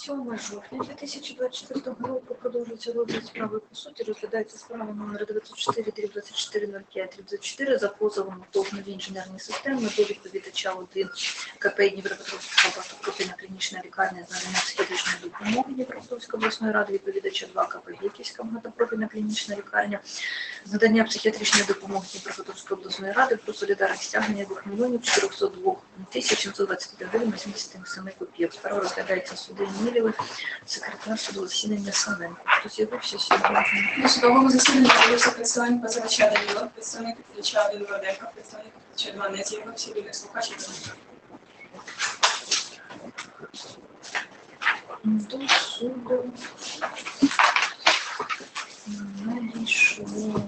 7 жовтня 2024 року продовжується розгляд справи по суті. Розглядається справа номер 94 2405 24 за позовом ТОВ «Нові інженерні системи до відповідача 1 КП Дніпропетровська багатопрофільна клінічна лікарня з психіатричної допомоги Дніпропетровської обласної ради, відповідача 2 КП Віківська багатопрофільна клінічна лікарня з надання психіатричної допомоги Дніпропетровської обласної ради про солідарність стягнення 2 мільйонів 402 тисяч 725 гривень 87 копійок. Справа розглядається суддею Мілєвих, секретар суду засідання Савенко. Хтось з'явився сьогодні? На судовому засіданні з'явився представник позивача Данілов, представник відповідача один Вадека, представник відповідача два не з'явився, вільних слухачів. До суду надійшло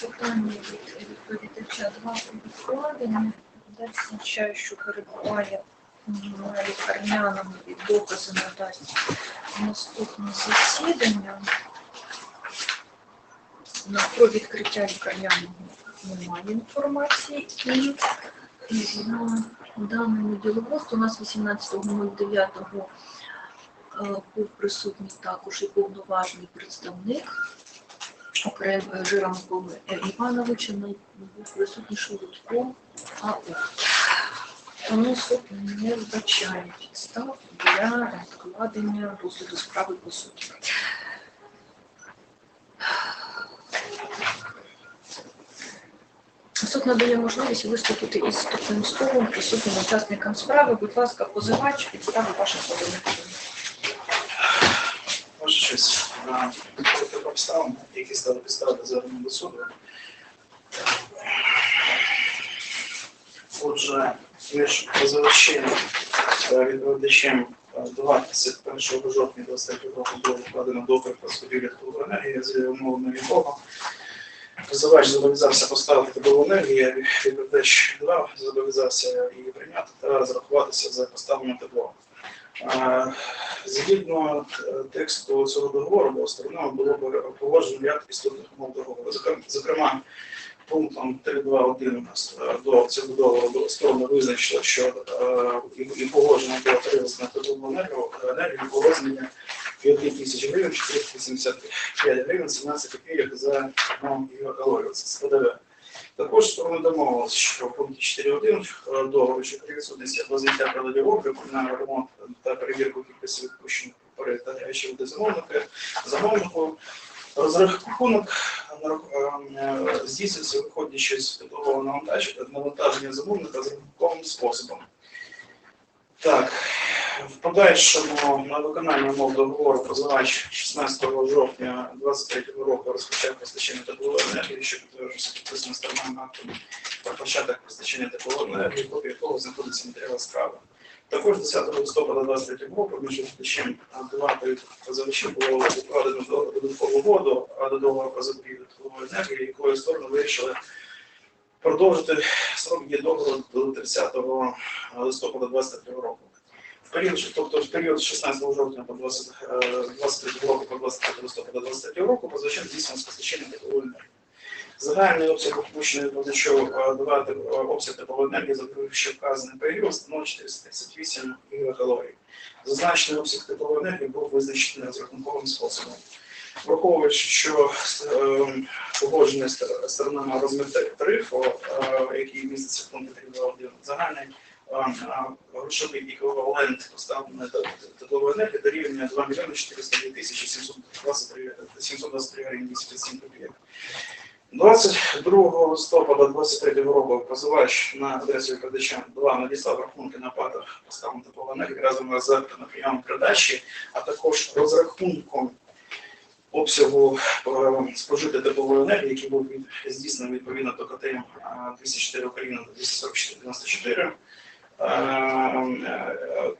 питання від відповідача два відкладення. Зазначаю, що перебуває на лікарняному і докази надасть наступне засідання. На про відкриття лікарняного немає інформації і згідно даному діловодству у нас 18.09 е, був присутній також і повноважний представник окремо Жира Миколи Івановича, ну, був присутній Шелудько АО. Тому суд не вбачає підстав для відкладення розгляду справи по суті. Суд надає можливість виступити із вступним словом присутнім учасникам справи. Будь ласка, позивач, підстави ваших поданих. Може щось на обставин, які стали підстави звернення до суду. Отже, між позивачем відповідачем е, 21 жовтня 23 року було вкладено договір про розподілі теплоенергії з умовами якого позивач зобов'язався поставити теплову енергію, відповідач 2 зобов'язався її прийняти та розрахуватися за поставлене тепло. Згідно е, тексту цього договору, бо сторонами було погоджено ряд істотних умов договору. Зокрем- Зокрема, пунктом 3.2.1 е, до цього договору до- сторони визначили, що е, і, погоджено було отримати на теплову енергію, енергію розмірі 5 тисяч гривень, 475 гривень, 17 копійок за одну гігакалорію. Це ПДВ. Також сторони домовилися, що в пункті 4.1 договору, що при відсутності або зняття обліку на ремонт та перевірку кількості відпущених пори та від замовника, замовнику розрахунок е, здійснюється виходячи з теплового навантаження замовника з рахунковим способом. Так, в подальшому на виконання умов договору позивач 16 жовтня 2023 року розпочав постачання теплової енергії, що підтверджується підписаним сторонами актом про початок постачання теплової енергії, копія якого знаходиться матеріал справи. Також 10 листопада 23 року між відповідачем два та позивачем було укладено додаткову угоду а до договору про закупівлю теплової енергії, якою сторони вирішили продовжити срок дії договору до 30 листопада 23 року. Період, тобто в період з 16 жовтня по 20, е, 23 року по 23 листопада 23 року позначав здійснено постачання теплової енергії. Загальний обсяг опущений позначав давати е, обсяг теплової енергії за вище вказаний період становить 438 гігакалорій. Зазначений обсяг теплової енергії був визначений розрахунковим способом. Враховуючи, що е, погоджений сторонами розмір тарифу, е, який міститься в пункті 3.2.1, загальний е, е, грошовий еквівалент поставленої те- теплової енергії дорівнює 2 мільйони 402 тисячі 723 723 гривень 87 копійок. 22 листопада 23 року позивач на адресу відповідача 2 надіслав рахунки на платах поставленої теплової енергії разом з на прийом передачі, а також розрахунком обсягу е, спожити теплової енергії, який був здійснений відповідно до КТ е, 204 Україна 244 Е, е,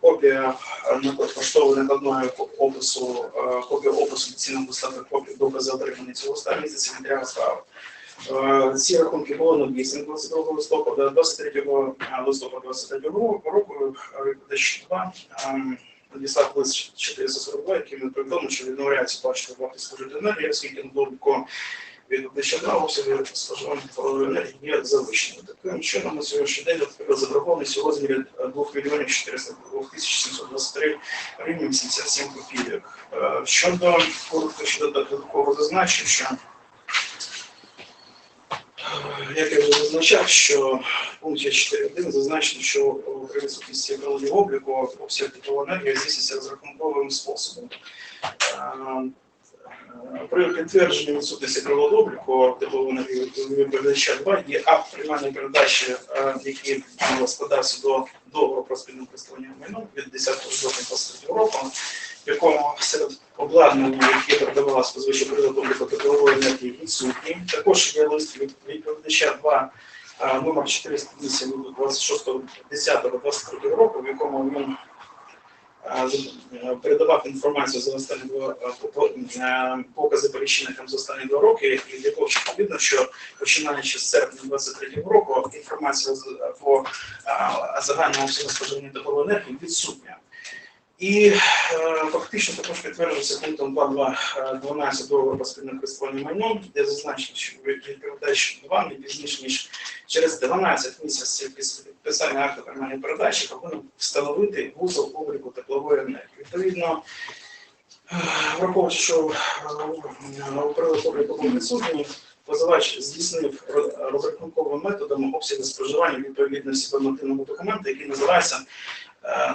Копія поштової накладної опису, е, копія опису цінних доставки копії докази отримані цього ста місяця матеріал справи. Е, Ці рахунки були надіслані 22 листопада, 23 листопада 23 року, е, викладач 2 ем, надіслав лист 442, яким повідомив, що відмовляється сплачувати вартість спожитої енергії, оскільки на відповідача 2 обсяги споживання енергії є завищеними. Таким чином, на сьогоднішній день заборгованість у розмірі 2 мільйонів 402 тисяч 723 гривень 87 копійок. Е, Щодо коротко щодо додаткового зазначив, що е, як я вже зазначав, що в пункті 4.1 зазначено, що при відсутності приладів обліку обсяг енергії здійснюється розрахунковим способом. При підтвердженні відсутності приладу обліку теплової енергії відповідача 2 є акт приймання передачі, е, який складався до договору про спільне користування майном від 10 жовтня 23 року, в якому серед обладнання, яке передавалося по звичайно прилад обліку теплової енергії, відсутні. Також є лист від відповідача 2 е, номер 408 26.10.23 року, в якому він передавав інформацію за останні два е, е, покази перечинникам за останні два роки, і для щоб видно, що починаючи з серпня 23 року інформація по е, загальному обсягу споживання теплової енергії відсутня. І е, фактично також підтверджується пунктом 2.2.12 договору про спільне користування майном, де зазначено, що відповідач 2 не пізніше ніж через 12 місяців після підписання акту приймання передачі повинен встановити вузол обліку теплової енергії. Відповідно, е, враховуючи, що е, прилад обліку був відсутній, позивач здійснив розрахунковим методом обсяги споживання відповідності до нормативного документу, який називається е,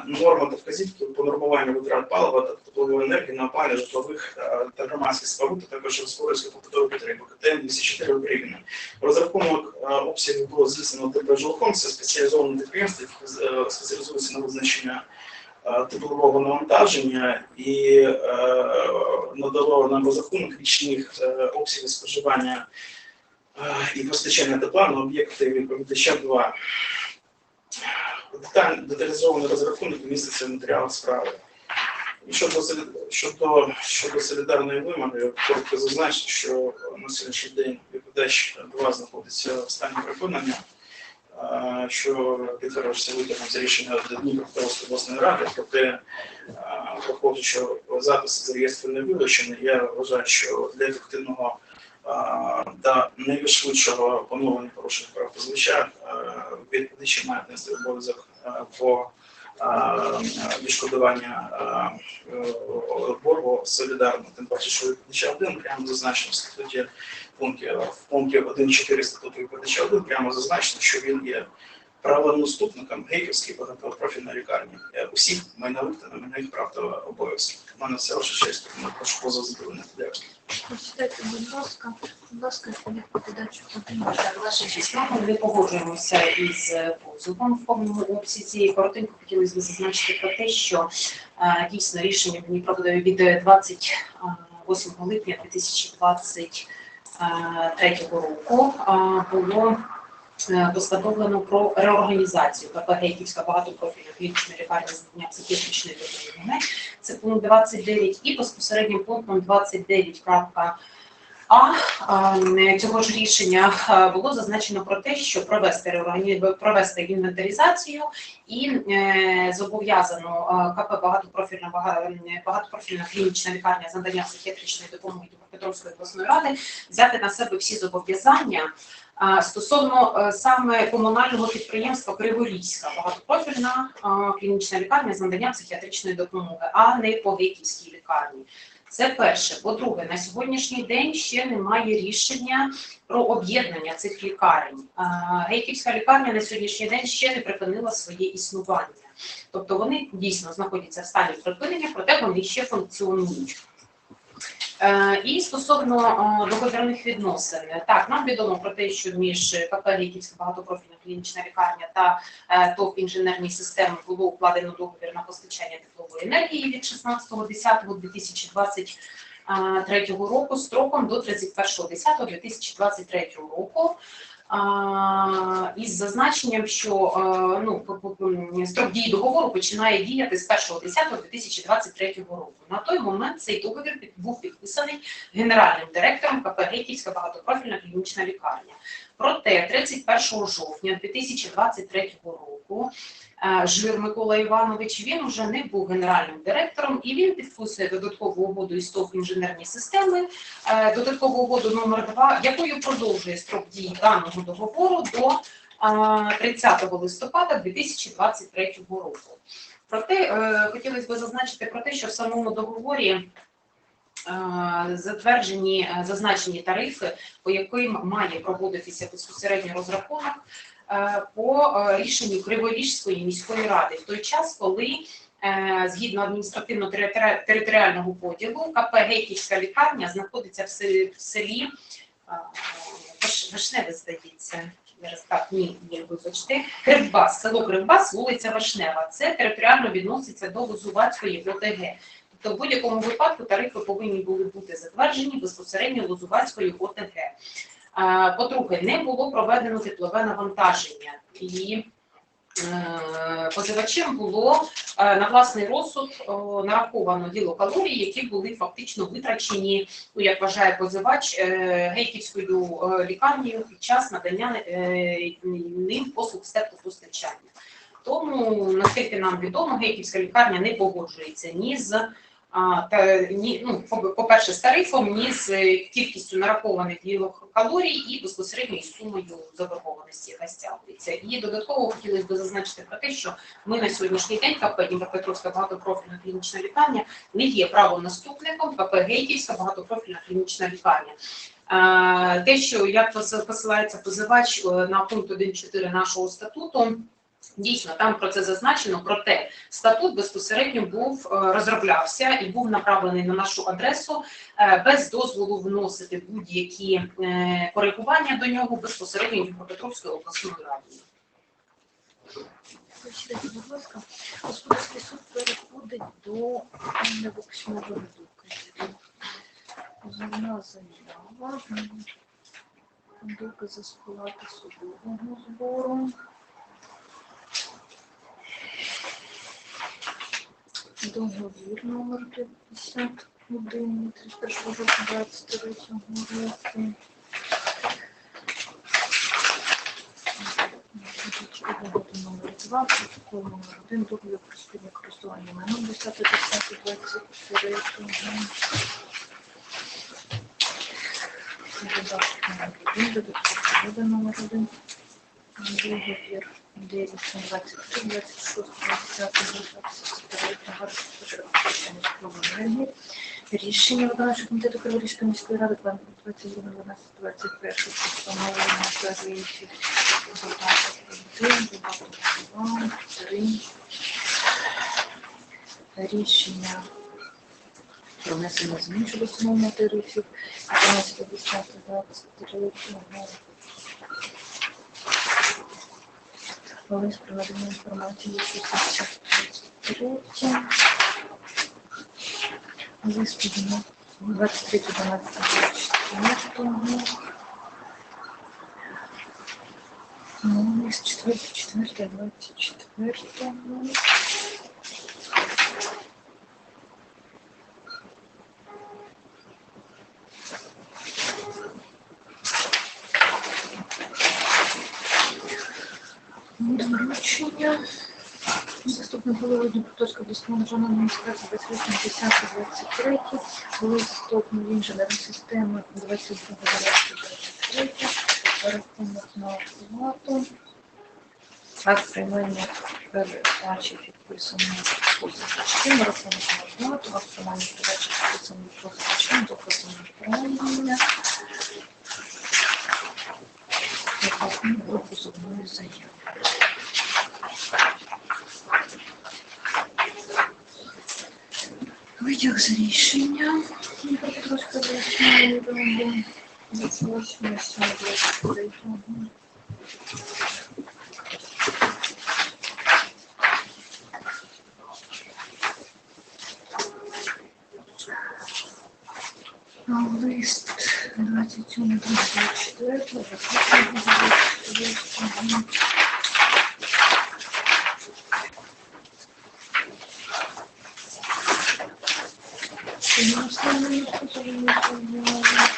норма та вказівки по нормуванню витрат палива та теплової енергії на опалення житлових е, та громадських споруд, а також господарської побутової потреби КТМ 204 гривень. Розрахунок е, обсягів було здійснено ТП це спеціалізоване підприємство, яке е, спеціалізується на визначення е, теплового навантаження і е, надало нам розрахунок річних е, обсягів споживання е, і постачання тепла на об'єкти відповідача 2. Деталь, деталізований розрахунок міститься в матеріалах справи. І щодо, щодо, щодо солідарної вимоги, я коротко зазначити, що на сьогоднішній день відповідач 2 знаходиться в стані е, що підтверджується витягом за рішення Дніпропетровської обласної ради, проте враховуючи, що запис з реєстру не вилучений, я вважаю, що для ефективного та найшвидшого поновлення порушення прав позивача е, відповідачі мають нести обов'язок е, по е, відшкодування боргу солідарно, тим паче, що відповідача 1 прямо зазначено в статуті пункті в пункті 1.4 статуту відповідача 1 прямо зазначено, що він є правонаступником Гейківської багатопрофільної лікарні е, усіх майнових та немайнових прав та обов'язків. У мене все ваша честь, тому прошу позов задовольнити. Дякую. Прочитайте, будь ласка, будь ласка. Так, Ваша честь, ми погоджуємося із позовом в повному обсязі. Коротенько хотілося б зазначити про те, що е, дійсно рішення Дніпро від 28 липня 2023 року е, було е, постановлено про реорганізацію КП Гейківська багатопрофільна клінічна лікарня з дня психіатричної допомоги. Це пункт 29 і безпосереднім пунктом 29. А а, цього ж рішення було зазначено про те, що провести реоргані- провести інвентаризацію і е, зобов'язано КП багатопрофільна бага- багатопрофільна клінічна лікарня з надання психіатричної допомоги Дніпропетровської обласної ради взяти на себе всі зобов'язання. Стосовно е, саме комунального підприємства Криворізька багатопрофільна клінічна лікарня з надання психіатричної допомоги, а не по Гейківській лікарні. Це перше. По-друге, на сьогоднішній день ще немає рішення про об'єднання цих лікарень. Гейківська лікарня на сьогоднішній день ще не припинила своє існування. Тобто вони дійсно знаходяться в стані припинення, проте вони ще функціонують. Е, І стосовно е, договірних відносин, так нам відомо про те, що між КП Ліківська багатопрофільна клінічна лікарня та е, ТОВ інженерні системи було укладено договір на постачання теплової енергії від 16.10.2023 року строком до 31.10.2023 року. Із зазначенням, що е, ну, строк дії договору починає діяти з 1.10.2023 року. На той момент цей договір був підписаний генеральним директором КП Гейківська багатопрофільна клінічна лікарня. Проте 31 жовтня 2023 року Жир Микола Іванович. Він уже не був генеральним директором і він підписує додаткову угоду із ТОВ інженерні системи, е, додаткову угоду номер 2 якою продовжує строк дії даного договору до 30 листопада 2023 року. Проте е, хотілося б зазначити про те, що в самому договорі е, затверджені е, зазначені тарифи, по яким має проводитися безпосередньо розрахунок е, по е, рішенню Криворіжської міської ради в той час, коли е, згідно адміністративно-територіального поділу КП Гейківська лікарня знаходиться в селі, е, Вишневе, здається. Так, ні, ні, вибачте. Кривбас, село Кривбас, вулиця Вишнева. Це територіально відноситься до Лозувацької ОТГ. Тобто в будь-якому випадку тарифи повинні були бути затверджені безпосередньо Лозувацькою ОТГ. А, По-друге, не було проведено теплове навантаження. І е, позивачем було е, на власний розсуд нараховано калорій, які були фактично витрачені, ну, як вважає позивач, е, гейківською е, лікарнею під час надання е, ним послуг з теплопостачання. Тому, наскільки нам відомо, гейківська лікарня не погоджується ні з та, ні, ну, по- по-перше, з тарифом, ні з е, кількістю нарахованих калорій і безпосередньо із сумою заборгованості, яка. І додатково хотілося б зазначити про те, що ми на сьогоднішній день КП Дніпропетровська багатопрофільна клінічна лікарня не є правонаступником КП Гейківська багатопрофільна клінічна лікарня. Те, що як посилається позивач е, на пункт 1.4 нашого статуту, дійсно там про це зазначено. Проте статут безпосередньо був е, розроблявся і був направлений на нашу адресу е, без дозволу вносити будь-які е, коригування до нього безпосередньо Дніпропетровською обласною радою. Прочитайте, будь ласка, господарський суд переходить до невоксного доказів. Позовна заява, докази сплати судового збору. Договір номер 51 31 жовтня 23 року. Номер 2, протокол номер 1, договір про спільне користування майном 10 10 23 Додаток номер 1, додаток номер 1, другий вір, 9, 23, 26, 10, 24, Гарсової. Рішення виконавчого комітету Криворізької міської ради 22, 12, 21 постановлення вказуючи 19, 22, 3. Рішення про внесення змін щодо встановлення тарифів 12, 10, 20, 21, Полис приложение информации 233. Выставлено 23 12 Ну, из 4 4 24 голови Дніпропетровської обласної державної адміністрації 28 10 23 листок нові інженерні системи 22 23 рахунок на оплату. Акт приймання передачі підписаний позивачем, рахунок на оплату, акт приймання передачі підписаний позивачем, доказом відправлення. Рахунок до позовної заяви. Витяг з рішення. Дніпропетровська обласної ради. 28 7 23 Лист 27 24 24 Thank you.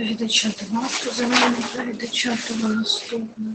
Клопотання відповідача два, позивання відповідача того наступнику.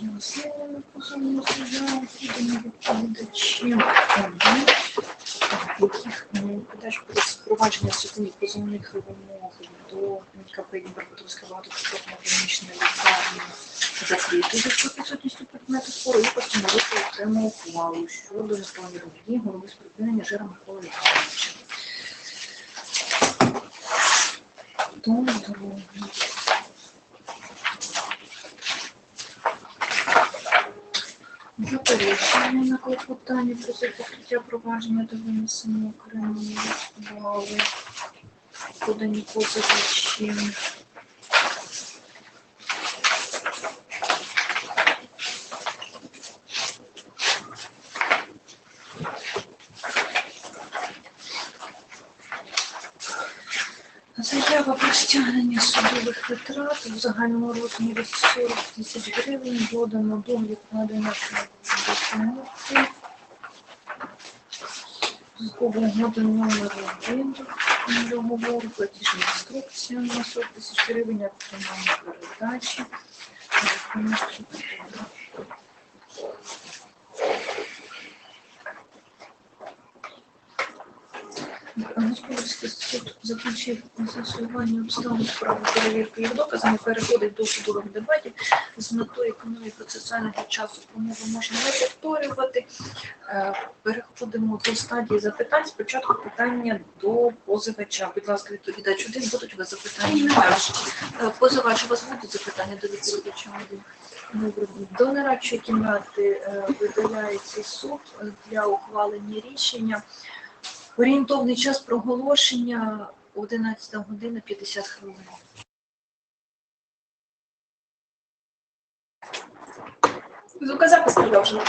Додаткові пояснення позовного заяву, подані відповідачем один, яких подач про впровадження суспільних позовних вимог до КП Дніпропетровська багатопрофільна клінічна лікарня закрити за присутністю предмету спору і постановити окрему ухвалу щодо неправомірної дії голови з жира Миколи Івановича. Тому дороги. Заперечення на клопотання про закриття провадження до винесення окремої ухвали. Подані позивачі. Заява про стягнення судових витрат в загальному розмірі 40 тисяч гривень додано до відкладення допомоги з угоди номер один договору, платіжна інструкція на 40 тисяч гривень, отримання передачі. рахунок субтитрів. Господарський суд заключив з'ясування обставин справи перевірки їх доказами, переходить до судових дебатів з метою економії процесуального часу, промову можна не повторювати. Е, Переходимо до стадії запитань. Спочатку питання до позивача. Будь ласка, відповідач один. Будуть у вас запитання? Немає. Е, Позивач, у вас будуть запитання до відповідача один? До нарадчої кімнати е, видаляється суд для ухвалення рішення. Орієнтовний час проголошення 11 година 50 хвилин. Звукозапис продовжено.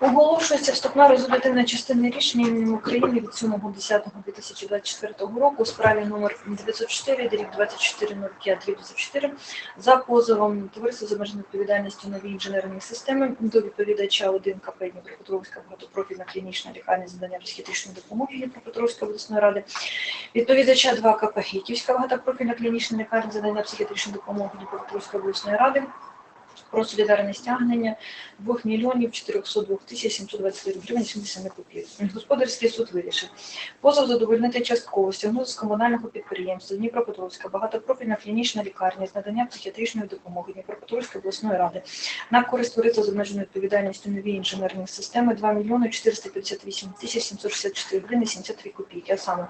Оголошується вступна резолютивна частина рішення імені України від 7.10.2024 року у справі номер 904 дріб 2405 дріб 24 за позовом Товариства з обмеженою відповідальністю нові інженерні системи до відповідача 1 КП Дніпропетровська багатопрофільна клінічна лікарня з надання психіатричної допомоги Дніпропетровської обласної ради, відповідача 2 КП Хіківська багатопрофільна клінічна лікарня з психіатричної допомоги Дніпропетровської обласної ради про солідарне стягнення 2 мільйонів 402 тисяч 724 гривень 70 копійок. Господарський суд вирішив позов задовольнити частково стягнути з комунального підприємства Дніпропетровська багатопрофільна клінічна лікарня з надання психіатричної допомоги Дніпропетровської обласної ради на користь товариства з обмеженою відповідальністю нові інженерні системи 2 мільйони 458 тисяч 764 гривень 73 копійки, а саме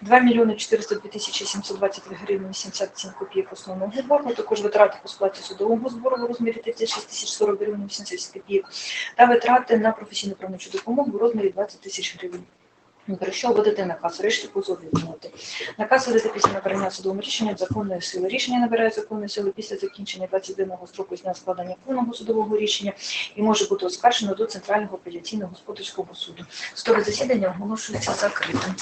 2 мільйони 402 тисячі 723 гривень 77 копійок основного збору, також витрати по сплаті судового збору в розмірі 36 тисяч 40 гривень 80 копійок та витрати на професійну правничу допомогу в розмірі 20 тисяч гривень. Про що вводити наказ, решті позов відмовити. Наказ видати після набрання судовим рішенням законної сили. Рішення набирає законної сили після закінчення 20-денного строку з дня складання повного судового рішення і може бути оскаржено до Центрального апеляційного господарського суду. Судове засідання оголошується закритим.